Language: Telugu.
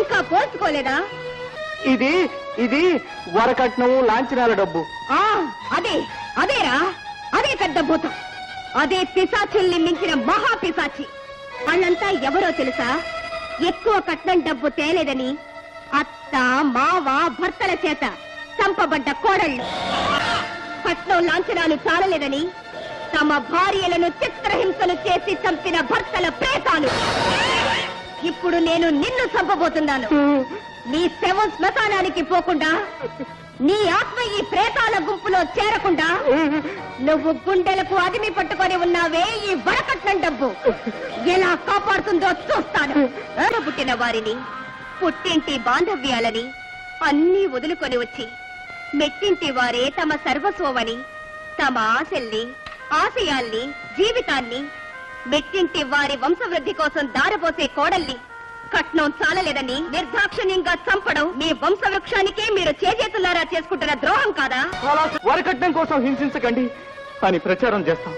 పోల్చుకోలేదా ఇది ఇది వరకట్నం లాంఛనాల డబ్బు. ఆ అదే అదేరా అదే పెద్ద భూతం. అదే పిశాచుల్ని మించిన మహా పిశాచి. వాళ్ళంతా ఎవరో తెలుసా? ఎక్కువ కట్నం డబ్బు తేలేదని అత్త మావ భర్తల చేత చంపబడ్డ కోడళ్ళు. కట్నం లాంఛనాలు చాలలేదని తమ భార్యలను చిత్రహింసలు చేసి చంపిన భర్తల ప్రేతాలు. ఇప్పుడు నేను నిన్ను చంపబోతున్నాను. నీ శవం శ్మశానానికి పోకుండా నీ ఆత్మ ఈ ప్రేతాల గుంపులో చేరకుండా నువ్వు గుండెలకు అదిమి పట్టుకొని ఉన్నావే ఈ వరకట్నం డబ్బు. ఎలా కాపాడుతుందో చూస్తాను. పుట్టిన వారిని పుట్టింటి బాంధవ్యాలని అన్నీ వదులుకొని వచ్చి మెట్టింటి వారే తమ సర్వస్వమని తమ ఆశల్ని ఆశయాల్ని జీవితాన్ని మెట్టింటి వారి వంశవృద్ధి కోసం దారపోసే కోడల్ని కట్నం చాలలేదని నిర్దాక్షిణ్యంగా చంపడం మీ వంశవృక్షానికే మీరు చేజేతులారా చేసుకుంటున్న ద్రోహం కాదా? వరకట్నం కోసం హింసించకండి. అని ప్రచారం చేస్తాం.